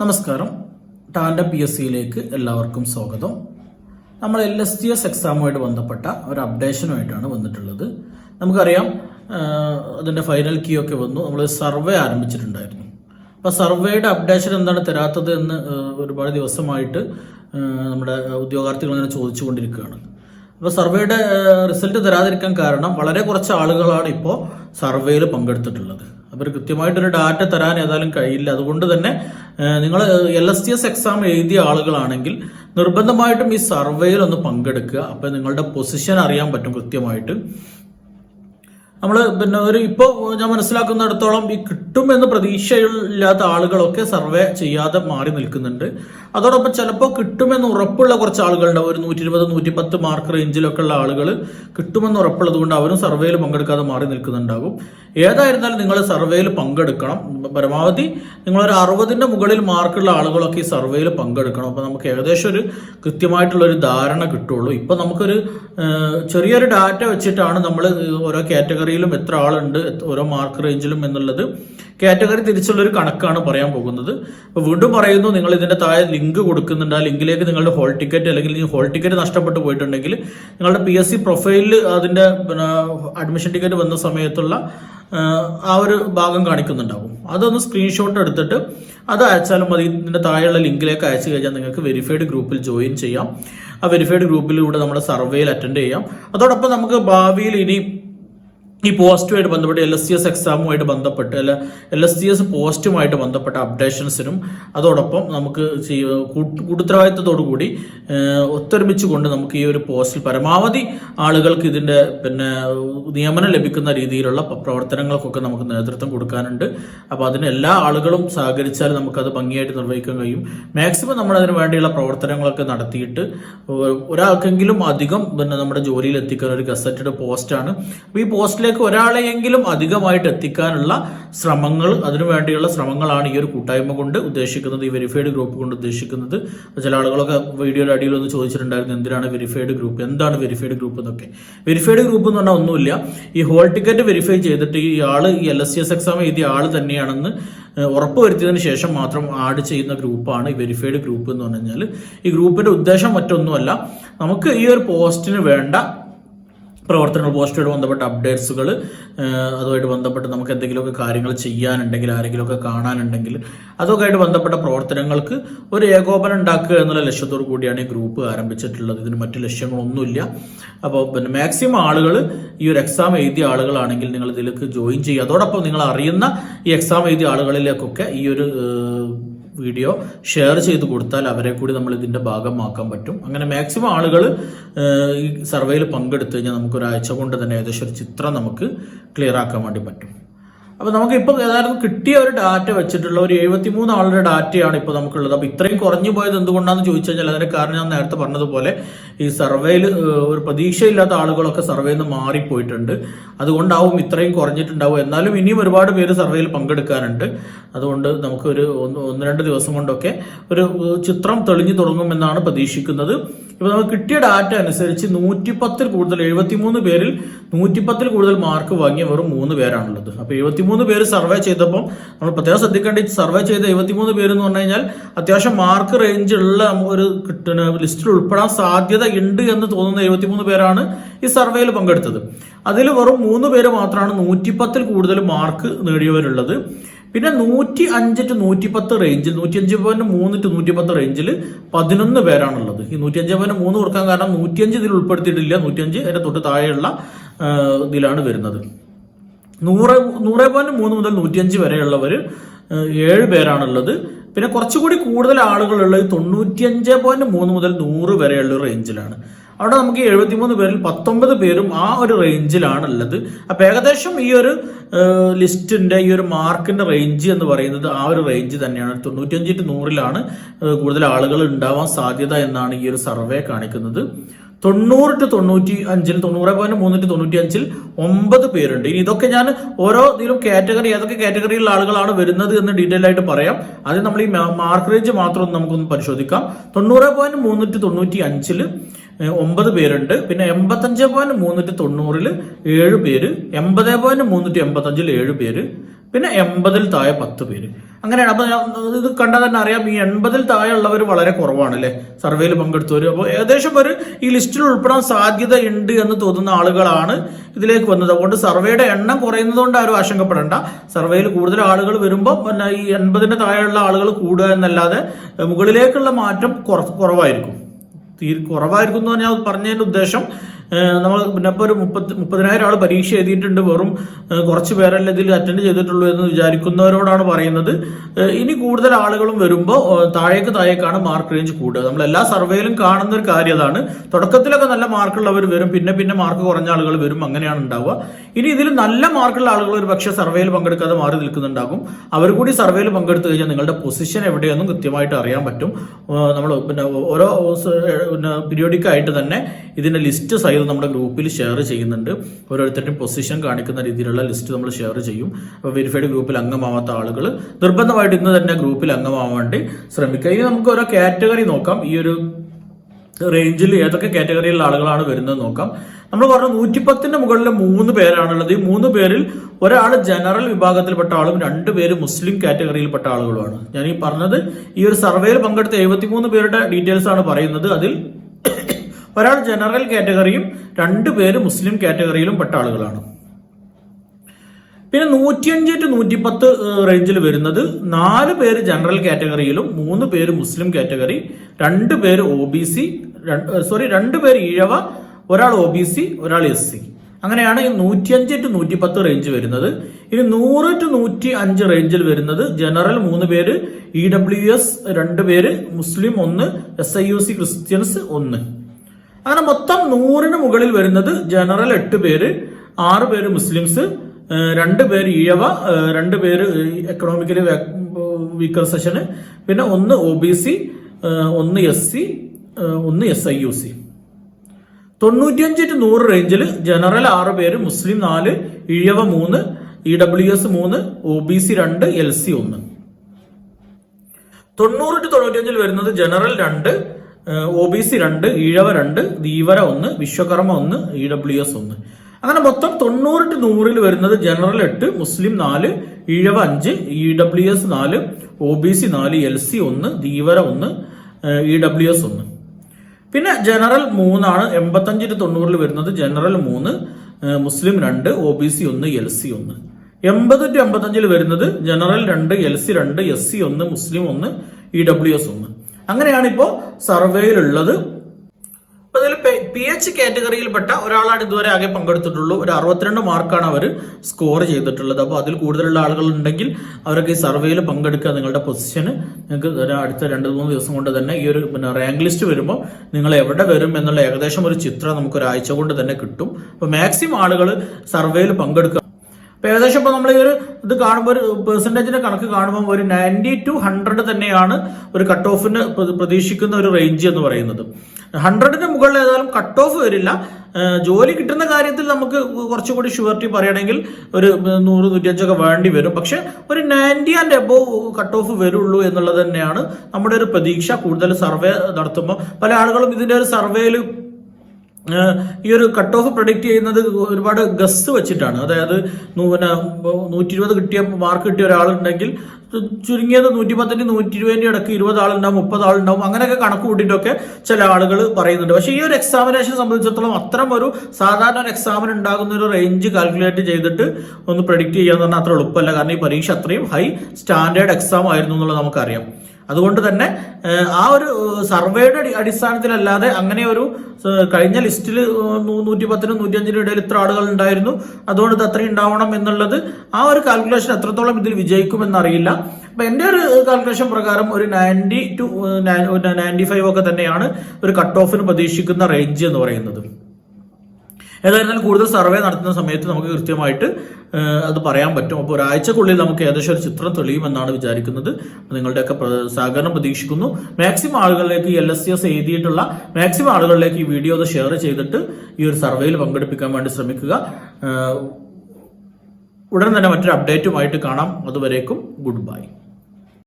നമസ്കാരം. ടാൻഡ P S സിയിലേക്ക് എല്ലാവർക്കും സ്വാഗതം. നമ്മൾ എൽ എസ് ടി എസ് എക്സാമുമായിട്ട് ബന്ധപ്പെട്ട ഒരു അപ്ഡേഷനുമായിട്ടാണ് വന്നിട്ടുള്ളത്. നമുക്കറിയാം അതിന്റെ ഫൈനൽ കീ ഒക്കെ വന്നു. നമ്മൾ സർവേ ആരംഭിച്ചിട്ടുണ്ടായിരുന്നു. അപ്പോൾ സർവേയുടെ അപ്ഡേഷൻ എന്താണ് തരാത്തത് എന്ന് ഒരുപാട് ദിവസമായിട്ട് നമ്മുടെ ഉദ്യോഗാർത്ഥികൾ ഇങ്ങനെ ചോദിച്ചുകൊണ്ടിരിക്കുകയാണ്. അപ്പോൾ സർവേയുടെ റിസൾട്ട് തരാതിരിക്കാൻ കാരണം വളരെ കുറച്ച് ആളുകളാണ് ഇപ്പോൾ സർവേയിൽ പങ്കെടുത്തിട്ടുള്ളത്. അവർ കൃത്യമായിട്ടൊരു ഡാറ്റ തരാൻ ഏതായാലും കഴിയില്ല. അതുകൊണ്ട് തന്നെ നിങ്ങൾ L S T S exam എഴുതിയ ആളുകളാണെങ്കിൽ നിർബന്ധമായിട്ടും ഈ സർവേയിൽ ഒന്ന് പങ്കെടുക്കുക. അപ്പോൾ നിങ്ങളുടെ പൊസിഷൻ അറിയാൻ പറ്റും കൃത്യമായിട്ട്. നമ്മൾ പിന്നെ ഒരു ഇപ്പോൾ ഞാൻ മനസ്സിലാക്കുന്നിടത്തോളം ഈ കിട്ടുമെന്ന് പ്രതീക്ഷയില്ലാത്ത ആളുകളൊക്കെ സർവേ ചെയ്യാതെ മാറി നിൽക്കുന്നുണ്ട്. അതോടൊപ്പം ചിലപ്പോൾ കിട്ടുമെന്ന് ഉറപ്പുള്ള കുറച്ച് ആളുകളുണ്ട്. ഒരു നൂറ്റി ഇരുപത് നൂറ്റി പത്ത് മാർക്ക് റേഞ്ചിലൊക്കെ ഉള്ള ആളുകൾ കിട്ടുമെന്ന് ഉറപ്പുള്ളത് കൊണ്ട് അവരും സർവേയിൽ പങ്കെടുക്കാതെ മാറി നിൽക്കുന്നുണ്ടാകും. ഏതായിരുന്നാലും നിങ്ങൾ സർവേയിൽ പങ്കെടുക്കണം. പരമാവധി നിങ്ങളൊരു അറുപതിന്റെ മുകളിൽ മാർക്കുള്ള ആളുകളൊക്കെ ഈ സർവേയിൽ പങ്കെടുക്കണം. അപ്പോൾ നമുക്ക് ഏകദേശം ഒരു കൃത്യമായിട്ടുള്ള ഒരു ധാരണ കിട്ടുള്ളൂ. ഇപ്പം നമുക്കൊരു ചെറിയൊരു ഡാറ്റ വെച്ചിട്ടാണ് നമ്മൾ ഓരോ കാറ്റഗറിയിലും എത്ര ആളുണ്ട് ഓരോ മാർക്ക് റേഞ്ചിലും എന്നുള്ളത് കാറ്റഗറി തിരിച്ചുള്ള ഒരു കണക്കാണ് പറയാൻ പോകുന്നത്. അപ്പോൾ വീണ്ടും പറയുന്നു നിങ്ങൾ ഇതിന്റെ താഴെ ലിങ്ക് കൊടുക്കുന്നുണ്ട്. ആ ലിങ്കിലേക്ക് നിങ്ങളുടെ ഹോൾ ടിക്കറ്റ് അല്ലെങ്കിൽ ഹോൾ ടിക്കറ്റ് നഷ്ടപ്പെട്ടു പോയിട്ടുണ്ടെങ്കിൽ നിങ്ങളുടെ പി എസ് സി പ്രൊഫൈലിൽ അതിന്റെ അഡ്മിഷൻ ടിക്കറ്റ് വന്ന സമയത്തുള്ള ആ, ഒരു ഭാഗം കാണിക്കുന്നുണ്ടാവും. അതൊന്ന് സ്ക്രീൻഷോട്ട് എടുത്തിട്ട് അത് അയച്ചാലും മതി. ഇതിന്റെ താഴെയുള്ള ലിങ്കിലേക്ക് അയച്ചു കഴിഞ്ഞാൽ നിങ്ങൾക്ക് വെരിഫൈഡ് ഗ്രൂപ്പിൽ ജോയിൻ ചെയ്യാം. ആ വെരിഫൈഡ് ഗ്രൂപ്പിലൂടെ നമ്മുടെ സർവേയിൽ അറ്റൻഡ് ചെയ്യാം. അതോടൊപ്പം നമുക്ക് ഭാവിയിൽ ഇനി ഈ പോസ്റ്റുമായിട്ട് ബന്ധപ്പെട്ട് എൽ എസ് സി എസ് എക്സാമുമായിട്ട് ബന്ധപ്പെട്ട് അല്ല എൽ എസ് സി എസ് പോസ്റ്റുമായിട്ട് ബന്ധപ്പെട്ട അപ്ഡേഷൻസിനും അതോടൊപ്പം നമുക്ക് കൂട്ടുത്തരവാദിത്തത്തോടു കൂടി ഒത്തൊരുമിച്ച് കൊണ്ട് നമുക്ക് ഈ ഒരു പോസ്റ്റിൽ പരമാവധി ആളുകൾക്ക് ഇതിന്റെ പിന്നെ നിയമനം ലഭിക്കുന്ന രീതിയിലുള്ള പ്രവർത്തനങ്ങൾക്കൊക്കെ നമുക്ക് നേതൃത്വം കൊടുക്കാനുണ്ട്. അപ്പോൾ അതിന് എല്ലാ ആളുകളും സഹകരിച്ചാൽ നമുക്കത് ഭംഗിയായിട്ട് നിർവഹിക്കാൻ കഴിയും. മാക്സിമം നമ്മൾ അതിന് വേണ്ടിയുള്ള പ്രവർത്തനങ്ങളൊക്കെ നടത്തിയിട്ട് ഒരാൾക്കെങ്കിലും അധികം പിന്നെ നമ്മുടെ ജോലിയിൽ എത്തിക്കാൻ ഒരു ഗസറ്റഡ് പോസ്റ്റാണ്. അപ്പോൾ ഈ പോസ്റ്റിലേക്ക് ഒരാളെയെങ്കിലും അധികമായിട്ട് എത്തിക്കാനുള്ള ശ്രമങ്ങൾ അതിനു വേണ്ടിയുള്ള ശ്രമങ്ങളാണ് ഈ ഒരു കൂട്ടായ്മ കൊണ്ട് ഉദ്ദേശിക്കുന്നത് ഈ വെരിഫൈഡ് ഗ്രൂപ്പ് കൊണ്ട് ഉദ്ദേശിക്കുന്നത്. ചില ആളുകളൊക്കെ വീഡിയോയുടെ അടിയിൽ ഒന്ന് ചോദിച്ചിട്ടുണ്ടായിരുന്നു എന്തിനാണ് വെരിഫൈഡ് ഗ്രൂപ്പ് എന്താണ് വെരിഫൈഡ് ഗ്രൂപ്പ് എന്നൊക്കെ. വെരിഫൈഡ് ഗ്രൂപ്പ് എന്ന് പറഞ്ഞാൽ ഒന്നുമില്ല. ഈ ഹോൾ ടിക്കറ്റ് വെരിഫൈ ചെയ്തിട്ട് ഈ ആൾ ഈ L S C S exam എഴുതിയ ആൾ തന്നെയാണെന്ന് ഉറപ്പുവരുത്തിയതിനു ഉറപ്പ് വരുത്തിയതിനു ശേഷം മാത്രം ആഡ് ചെയ്യുന്ന ഗ്രൂപ്പാണ് ഈ വെരിഫൈഡ് ഗ്രൂപ്പ് എന്ന് പറഞ്ഞു കഴിഞ്ഞാൽ ഈ ഗ്രൂപ്പിന്റെ ഉദ്ദേശം മറ്റൊന്നുമല്ല. നമുക്ക് ഈ ഒരു പോസ്റ്റിന് വേണ്ട പ്രവർത്തനങ്ങൾ പോസ്റ്റുമായിട്ട് ബന്ധപ്പെട്ട അപ്ഡേറ്റ്സുകൾ അതുമായിട്ട് ബന്ധപ്പെട്ട് നമുക്ക് എന്തെങ്കിലുമൊക്കെ കാര്യങ്ങൾ ചെയ്യാനുണ്ടെങ്കിൽ ആരെങ്കിലുമൊക്കെ കാണാനുണ്ടെങ്കിൽ അതൊക്കെ ആയിട്ട് ബന്ധപ്പെട്ട പ്രവർത്തനങ്ങൾക്ക് ഒരു ഏകോപനം ഉണ്ടാക്കുക എന്നുള്ള ലക്ഷ്യത്തോടു കൂടിയാണ് ഈ ഗ്രൂപ്പ് ആരംഭിച്ചിട്ടുള്ളത്. ഇതിന് മറ്റു ലക്ഷ്യങ്ങളൊന്നുമില്ല. അപ്പോൾ പിന്നെ മാക്സിമം ആളുകൾ ഈ ഒരു എക്സാം എഴുതിയ ആളുകളാണെങ്കിൽ നിങ്ങൾ ഇതിലേക്ക് ജോയിൻ ചെയ്യുക. അതോടൊപ്പം നിങ്ങൾ അറിയുന്ന ഈ എക്സാം എഴുതിയ ആളുകളിലേക്കൊക്കെ ഈ ഒരു വീഡിയോ ഷെയർ ചെയ്ത് കൊടുത്താൽ അവരെ കൂടി നമ്മൾ ഇതിന്റെ ഭാഗമാക്കാൻ പറ്റും. അങ്ങനെ മാക്സിമം ആളുകൾ ഈ സർവേയിൽ പങ്കെടുത്തു കഴിഞ്ഞാൽ നമുക്ക് ഒരാഴ്ച കൊണ്ട് തന്നെ ഏകദേശം ഒരു ചിത്രം നമുക്ക് ക്ലിയർ ആക്കാൻ വേണ്ടി പറ്റും. അപ്പോൾ നമുക്ക് ഇപ്പോൾ ഏതായാലും കിട്ടിയ ഒരു ഡാറ്റ വെച്ചിട്ടുള്ള ഒരു എഴുപത്തി മൂന്ന് ആളുടെ ഡാറ്റയാണ് ഇപ്പോൾ നമുക്കുള്ളത്. അപ്പോൾ ഇത്രയും കുറഞ്ഞു പോയത് എന്തുകൊണ്ടാണെന്ന് ചോദിച്ചു കഴിഞ്ഞാൽ അതിന്റെ കാരണം ഞാൻ നേരത്തെ പറഞ്ഞതുപോലെ ഈ സർവേയിൽ ഒരു പ്രതീക്ഷയില്ലാത്ത ആളുകളൊക്കെ സർവേയിൽ നിന്ന് മാറിപ്പോയിട്ടുണ്ട്. അതുകൊണ്ടാവും ഇത്രയും കുറഞ്ഞിട്ടുണ്ടാവും എന്നാലും ഇനിയും ഒരുപാട് പേര് സർവേയിൽ പങ്കെടുക്കാനുണ്ട്. അതുകൊണ്ട് നമുക്ക് ഒരു ഒന്ന് രണ്ട് ദിവസം കൊണ്ടൊക്കെ ഒരു ചിത്രം തെളിഞ്ഞു തുടങ്ങുമെന്നാണ് പ്രതീക്ഷിക്കുന്നത്. ഇപ്പൊ നമുക്ക് കിട്ടിയ ഡാറ്റ അനുസരിച്ച് നൂറ്റിപ്പത്തിൽ കൂടുതൽ എഴുപത്തിമൂന്ന് പേരിൽ നൂറ്റിപ്പത്തിൽ കൂടുതൽ മാർക്ക് വാങ്ങിയ വെറും മൂന്ന് പേരാണുള്ളത്. അപ്പൊ എഴുപത്തിമൂന്ന് പേര് സർവേ ചെയ്തപ്പോൾ നമ്മൾ പ്രത്യേകം ശ്രദ്ധിക്കേണ്ട ഈ സർവേ ചെയ്ത എഴുപത്തിമൂന്ന് പേര് എന്ന് പറഞ്ഞു കഴിഞ്ഞാൽ അത്യാവശ്യം മാർക്ക് റേഞ്ച് ഉള്ള ഒരു കിട്ടുന്ന ലിസ്റ്റിൽ ഉൾപ്പെടാൻ സാധ്യത ഉണ്ട് എന്ന് തോന്നുന്ന എഴുപത്തിമൂന്ന് പേരാണ് ഈ സർവേയിൽ പങ്കെടുത്തത്. അതിൽ വെറും മൂന്ന് പേര് മാത്രമാണ് നൂറ്റിപ്പത്തിൽ കൂടുതൽ മാർക്ക് നേടിയവരുള്ളത്. പിന്നെ നൂറ്റി അഞ്ച് ടു നൂറ്റി പത്ത് റേഞ്ചിൽ നൂറ്റി അഞ്ച് പോയിന്റ് മൂന്ന് ടു നൂറ്റി പത്ത് റേഞ്ചിൽ പതിനൊന്ന് പേരാണുള്ളത്. ഈ നൂറ്റി അഞ്ച് പോയിന്റ് മൂന്ന് കൊടുക്കാൻ കാരണം നൂറ്റിയഞ്ച് ഇതിൽ ഉൾപ്പെടുത്തിയിട്ടില്ല. നൂറ്റിയഞ്ച് അതിന്റെ തൊട്ട് താഴെയുള്ള ഇതിലാണ് വരുന്നത്. നൂറ് നൂറ് പോയിന്റ് മൂന്ന് മുതൽ നൂറ്റിയഞ്ച് വരെയുള്ളവർ ഏഴ് പേരാണുള്ളത്. പിന്നെ കുറച്ചുകൂടി കൂടുതൽ ആളുകളുള്ളത് തൊണ്ണൂറ്റിയഞ്ച് പോയിന്റ് മൂന്ന് മുതൽ നൂറ് വരെയുള്ള റേഞ്ചിലാണ് അവിടെ നമുക്ക് എഴുപത്തിമൂന്ന് പേരിൽ പത്തൊമ്പത് പേരും ആ ഒരു റേഞ്ചിലാണ് ഉള്ളത് അപ്പൊ ഏകദേശം ഈ ഒരു ലിസ്റ്റിന്റെ ഈ ഒരു മാർക്കിന്റെ റേഞ്ച് എന്ന് പറയുന്നത് ആ ഒരു റേഞ്ച് തന്നെയാണ്. തൊണ്ണൂറ്റിയഞ്ച് ടു നൂറിലാണ് കൂടുതൽ ആളുകൾ ഉണ്ടാവാൻ സാധ്യത എന്നാണ് ഈ ഒരു സർവേ കാണിക്കുന്നത്. തൊണ്ണൂറ് ടു തൊണ്ണൂറ്റി അഞ്ചിൽ തൊണ്ണൂറ് പോയിന്റ് മൂന്ന് ടു തൊണ്ണൂറ്റി അഞ്ചിൽ ഒമ്പത് പേരുണ്ട്. ഇനി ഇതൊക്കെ ഞാൻ ഓരോ ഇതിലും കാറ്റഗറി ഏതൊക്കെ കാറ്റഗറിയിലുള്ള ആളുകളാണ് വരുന്നത് എന്ന് ഡീറ്റെയിൽ ആയിട്ട് പറയാം. അത് നമ്മൾ ഈ മാർക്ക് റേഞ്ച് മാത്രം നമുക്കൊന്ന് പരിശോധിക്കാം. തൊണ്ണൂറ് പോയിന്റ് മൂന്ന് ടു തൊണ്ണൂറ്റി അഞ്ചിൽ ഒമ്പത് പേരുണ്ട്. പിന്നെ എൺപത്തഞ്ച് പോയിന്റ് മൂന്നൂറ്റി തൊണ്ണൂറിൽ ഏഴ് പേര് എൺപത് പോയിന്റ് മൂന്നൂറ്റി എൺപത്തഞ്ചിൽ ഏഴ് പേര് പിന്നെ എൺപതിൽ താഴെ പത്ത് പേര്. അങ്ങനെയാണ്. അപ്പൊ ഇത് കണ്ടാൽ തന്നെ അറിയാം ഈ എൺപതിൽ താഴെ ഉള്ളവർ വളരെ കുറവാണ് അല്ലെ സർവേയിൽ പങ്കെടുത്തവർ. അപ്പോൾ ഏകദേശം ഒരു ഈ ലിസ്റ്റിൽ ഉൾപ്പെടാൻ സാധ്യത ഉണ്ട് എന്ന് തോന്നുന്ന ആളുകളാണ് ഇതിലേക്ക് വന്നത്. അതുകൊണ്ട് സർവേയുടെ എണ്ണം കുറയുന്നതുകൊണ്ട് ആരും ആശങ്കപ്പെടേണ്ട. സർവേയിൽ കൂടുതൽ ആളുകൾ വരുമ്പോൾ പിന്നെ ഈ എൺപതിന്റെ താഴെയുള്ള ആളുകൾ കൂടുക എന്നല്ലാതെ മുകളിലേക്കുള്ള മാറ്റം കുറവായിരിക്കും. തീരെ കുറവായിരിക്കും എന്ന് ഞാൻ പറഞ്ഞതിന്റെ ഉദ്ദേശം നമ്മൾ പിന്നെ ഇപ്പോൾ ഒരു മുപ്പത്തി മുപ്പതിനായിരം ആൾ പരീക്ഷ എഴുതിയിട്ടുണ്ട്. വെറും കുറച്ച് പേരല്ല ഇതിൽ അറ്റൻഡ് ചെയ്തിട്ടുള്ളൂ എന്ന് വിചാരിക്കുന്നവരോടാണ് പറയുന്നത്. ഇനി കൂടുതൽ ആളുകളും വരുമ്പോൾ താഴേക്ക് താഴേക്കാണ് മാർക്ക് റേഞ്ച് കൂടുക. നമ്മൾ എല്ലാ സർവേയിലും കാണുന്ന ഒരു കാര്യം അതാണ്. തുടക്കത്തിലൊക്കെ നല്ല മാർക്കുള്ളവർ വരും പിന്നെ പിന്നെ മാർക്ക് കുറഞ്ഞ ആളുകൾ വരും അങ്ങനെയാണ് ഉണ്ടാവുക. ഇനി ഇതിൽ നല്ല മാർക്കുള്ള ആളുകൾ ഒരു പക്ഷേ സർവേയിൽ പങ്കെടുക്കാതെ മാറി നിൽക്കുന്നുണ്ടാകും. അവർ കൂടി സർവേയിൽ പങ്കെടുത്തു കഴിഞ്ഞാൽ നിങ്ങളുടെ പൊസിഷൻ എവിടെയെന്നും കൃത്യമായിട്ട് അറിയാൻ പറ്റും. നമ്മൾ പിന്നെ ഓരോ സ- പിന്നെ പീരിയോഡിക്കായിട്ട് തന്നെ ഇതിന്റെ ലിസ്റ്റ് സഹിതം നമ്മുടെ ഗ്രൂപ്പിൽ ഷെയർ ചെയ്യുന്നുണ്ട്. ഓരോരുത്തരുടെയും പൊസിഷൻ കാണിക്കുന്ന രീതിയിലുള്ള ലിസ്റ്റ് നമ്മൾ ഷെയർ ചെയ്യും. അപ്പോൾ വെരിഫൈഡ് ഗ്രൂപ്പിൽ അംഗമാവാത്ത ആളുകൾ നിർബന്ധമായിട്ട് ഇന്ന് തന്നെ ഗ്രൂപ്പിൽ അംഗമാവാൻ വേണ്ടി ശ്രമിക്കുക. ഇനി നമുക്ക് ഓരോ കാറ്റഗറി നോക്കാം. ഈ ഒരു റേഞ്ചിൽ ഏതൊക്കെ കാറ്റഗറിയിലുള്ള ആളുകളാണ് വരുന്നത് നോക്കാം. നമ്മൾ പറഞ്ഞു നൂറ്റിപ്പത്തിന്റെ മുകളിൽ മൂന്ന് പേരാണുള്ളത്. ഈ മൂന്ന് പേരിൽ ഒരാൾ ജനറൽ വിഭാഗത്തിൽപ്പെട്ട ആളും രണ്ട് പേര് മുസ്ലിം കാറ്റഗറിയിൽപ്പെട്ട ആളുകളുമാണ്. ഞാൻ ഈ പറഞ്ഞത് ഈ ഒരു സർവേയിൽ പങ്കെടുത്ത എഴുപത്തിമൂന്ന് പേരുടെ ഡീറ്റെയിൽസ് ആണ് പറയുന്നത്. അതിൽ ഒരാൾ ജനറൽ കാറ്റഗറിയും രണ്ട് പേര് മുസ്ലിം കാറ്റഗറിയിലും പെട്ട ആളുകളാണ്. പിന്നെ നൂറ്റിയഞ്ച് ടു നൂറ്റിപ്പത്ത് റേഞ്ചിൽ വരുന്നത് നാല് പേര് ജനറൽ കാറ്റഗറിയിലും മൂന്ന് പേര് മുസ്ലിം കാറ്റഗറി രണ്ട് പേര് ഒ ബി സി സോറി രണ്ട് പേര് ഈഴവ ഒരാൾ ഒ ബി സി ഒരാൾ എസ് സി അങ്ങനെയാണ് ഈ നൂറ്റിയഞ്ച് ടു നൂറ്റിപ്പത്ത് റേഞ്ച് വരുന്നത്. ഇനി നൂറ് ടു നൂറ്റി അഞ്ച് റേഞ്ചിൽ വരുന്നത് ജനറൽ മൂന്ന് പേര് ഇ ഡബ്ല്യു എസ് രണ്ട് പേര് മുസ്ലിം ഒന്ന് S I U C Christians ഒന്ന്. അങ്ങനെ മൊത്തം നൂറിന് മുകളിൽ വരുന്നത് ജനറൽ എട്ട് പേര് ആറ് പേര് മുസ്ലിംസ് രണ്ട് പേര് ഈഴവ രണ്ട് പേര് എക്കണോമിക്കലി വീക്കർ സെഷന് പിന്നെ ഒന്ന് ഒ ബി സി ഒന്ന് എസ് സി ഒന്ന് എസ് ഐ യു സി തൊണ്ണൂറ്റിയഞ്ച് ടു നൂറ് റേഞ്ചിൽ ജനറൽ ആറ് പേര് മുസ്ലിം നാല് ഈഴവ മൂന്ന് ഇ ഡബ്ല്യു എസ് മൂന്ന് ഒ ബി സി രണ്ട് എൽ സി ഒന്ന്. തൊണ്ണൂറ് ടു തൊണ്ണൂറ്റിയഞ്ചിൽ വരുന്നത് ജനറൽ രണ്ട് ഒ ബി സി രണ്ട് ഈഴവ രണ്ട് ധീവര ഒന്ന് വിശ്വകർമ്മ ഒന്ന് ഇ ഡബ്ല്യു എസ് ഒന്ന്. അങ്ങനെ മൊത്തം തൊണ്ണൂറ് ടു നൂറിൽ വരുന്നത് ജനറൽ എട്ട് മുസ്ലിം നാല് ഈഴവ അഞ്ച് ഇ ഡബ്ല്യു എസ് നാല് ഒ ബി സി നാല് എൽ സി ഒന്ന് ധീവര ഒന്ന് ഇ ഡബ്ല്യു എസ് ഒന്ന്. പിന്നെ ജനറൽ മൂന്നാണ് എൺപത്തഞ്ച് ടു തൊണ്ണൂറിൽ വരുന്നത് ജനറൽ മൂന്ന് മുസ്ലിം രണ്ട് ഒ ബി സി ഒന്ന് എൽ സി ഒന്ന്. എൺപത് ടു എൺപത്തഞ്ചിൽ വരുന്നത് ജനറൽ രണ്ട് എൽ സി രണ്ട് എസ് സി ഒന്ന് മുസ്ലിം ഒന്ന് ഇ ഡബ്ല്യു എസ് ഒന്ന്. അങ്ങനെയാണ് ഇപ്പോൾ സർവേയിലുള്ളത് അതിൽ പി എച്ച് കാറ്റഗറിയിൽപ്പെട്ട ഒരാളാണ് ഇതുവരെ ആകെ പങ്കെടുത്തിട്ടുള്ളൂ. ഒരു അറുപത്തിരണ്ട് മാർക്കാണ് അവർ സ്കോർ ചെയ്തിട്ടുള്ളത്. അപ്പോൾ അതിൽ കൂടുതലുള്ള ആളുകൾ ഉണ്ടെങ്കിൽ അവരൊക്കെ ഈ സർവേയിൽ പങ്കെടുക്കുക നിങ്ങളുടെ പൊസിഷന് നിങ്ങൾക്ക് അടുത്ത രണ്ട് മൂന്ന് ദിവസം കൊണ്ട് തന്നെ ഈ ഒരു പിന്നെ റാങ്ക് ലിസ്റ്റ് വരുമ്പോൾ നിങ്ങൾ എവിടെ വരും എന്നുള്ള ഏകദേശം ഒരു ചിത്രം നമുക്ക് ഒരാഴ്ച കൊണ്ട് തന്നെ കിട്ടും. അപ്പോൾ മാക്സിമം ആളുകൾ സർവേയിൽ പങ്കെടുക്കുക അപ്പൊ ഏകദേശം ഇപ്പൊ നമ്മൾ ഈ ഒരു ഇത് കാണുമ്പോൾ ഒരു പെർസെന്റേജിന്റെ കണക്ക് കാണുമ്പോൾ ഒരു നയന്റി ടു ഹൺഡ്രഡ് തന്നെയാണ് ഒരു കട്ട് ഓഫിന് പ്രതീക്ഷിക്കുന്ന ഒരു റേഞ്ച് എന്ന് പറയുന്നത്. ഹൺഡ്രഡിന് മുകളിൽ ഏതായാലും കട്ട് ഓഫ് വരില്ല. ജോലി കിട്ടുന്ന കാര്യത്തിൽ നമുക്ക് കുറച്ചുകൂടി ഷുവർട്ടി പറയുകയാണെങ്കിൽ ഒരു നൂറ് നൂറ്റിയഞ്ചൊക്കെ വേണ്ടി വരും. പക്ഷെ ഒരു ninety and above cut off വരുള്ളൂ എന്നുള്ളത് തന്നെയാണ് നമ്മുടെ ഒരു പ്രതീക്ഷ. കൂടുതൽ സർവേ നടത്തുമ്പോൾ പല ആളുകളും ഇതിന്റെ ഒരു സർവേയിൽ ഈ ഒരു കട്ട് ഓഫ് പ്രൊഡിക്റ്റ് ചെയ്യുന്നത് ഒരുപാട് ഗസ് വെച്ചിട്ടാണ്. അതായത് പിന്നെ നൂറ്റി ഇരുപത് കിട്ടിയ മാർക്ക് കിട്ടിയ ഒരാളുണ്ടെങ്കിൽ ചുരുങ്ങിയത് നൂറ്റി പത്തിന്റെ നൂറ്റി ഇരുപതിന്റെ ഇടയ്ക്ക് ഇരുപത് ആളുണ്ടാവും മുപ്പത് ആളുണ്ടാവും അങ്ങനെയൊക്കെ കണക്ക് കൂട്ടിയിട്ടൊക്കെ ചില ആളുകൾ പറയുന്നുണ്ട്. പക്ഷേ ഈ ഒരു എക്സാമിനേഷൻ സംബന്ധിച്ചിടത്തോളം അത്തരം ഒരു സാധാരണ ഒരു എക്സാമിന് ഉണ്ടാകുന്ന ഒരു റേഞ്ച് കാൽക്കുലേറ്റ് ചെയ്തിട്ട് ഒന്ന് പ്രഡിക്റ്റ് ചെയ്യാന്ന് പറഞ്ഞാൽ അത്ര എളുപ്പമല്ല. കാരണം ഈ പരീക്ഷ അത്രയും ഹൈ സ്റ്റാൻഡേർഡ് എക്സാം ആയിരുന്നു എന്നുള്ളത് നമുക്കറിയാം. അതുകൊണ്ട് തന്നെ ആ ഒരു സർവേയുടെ അടി- അടിസ്ഥാനത്തിലല്ലാതെ അങ്ങനെ ഒരു കഴിഞ്ഞ ലിസ്റ്റിൽ നൂറ്റി പത്തിനും നൂറ്റി അഞ്ചിനും ഇടയിൽ ഇത്ര ആളുകൾ ഉണ്ടായിരുന്നു. അതുകൊണ്ട് അത്ര ഉണ്ടാവണം എന്നുള്ളത് ആ ഒരു കാൽക്കുലേഷൻ എത്രത്തോളം ഇതിൽ വിജയിക്കുമെന്നറിയില്ല. അപ്പൊ എന്റെ ഒരു കാൽക്കുലേഷൻ പ്രകാരം ഒരു നയന്റി ടു നയന്റി ഫൈവ് ഒക്കെ തന്നെയാണ് ഒരു കട്ട് ഓഫിന് പ്രതീക്ഷിക്കുന്ന റേഞ്ച് എന്ന് പറയുന്നത്. ഏതായിരുന്നാലും കൂടുതൽ സർവേ നടത്തുന്ന സമയത്ത് നമുക്ക് കൃത്യമായിട്ട് അത് പറയാൻ പറ്റും. അപ്പോൾ ഒരാഴ്ചക്കുള്ളിൽ നമുക്ക് ഏകദേശം ഒരു ചിത്രം തെളിയുമെന്നാണ് വിചാരിക്കുന്നത്. നിങ്ങളുടെയൊക്കെ സഹകരണം പ്രതീക്ഷിക്കുന്നു. മാക്സിമം ആളുകളിലേക്ക് എൽ എസ് സി എസ് എഴുതിയിട്ടുള്ള മാക്സിമം ആളുകളിലേക്ക് ഈ വീഡിയോ ഒന്ന് ഷെയർ ചെയ്തിട്ട് ഈ ഒരു സർവേയിൽ പങ്കെടുപ്പിക്കാൻ വേണ്ടി ശ്രമിക്കുക. ഉടൻ തന്നെ മറ്റൊരു അപ്ഡേറ്റുമായിട്ട് കാണാം. അതുവരേക്കും ഗുഡ് ബൈ.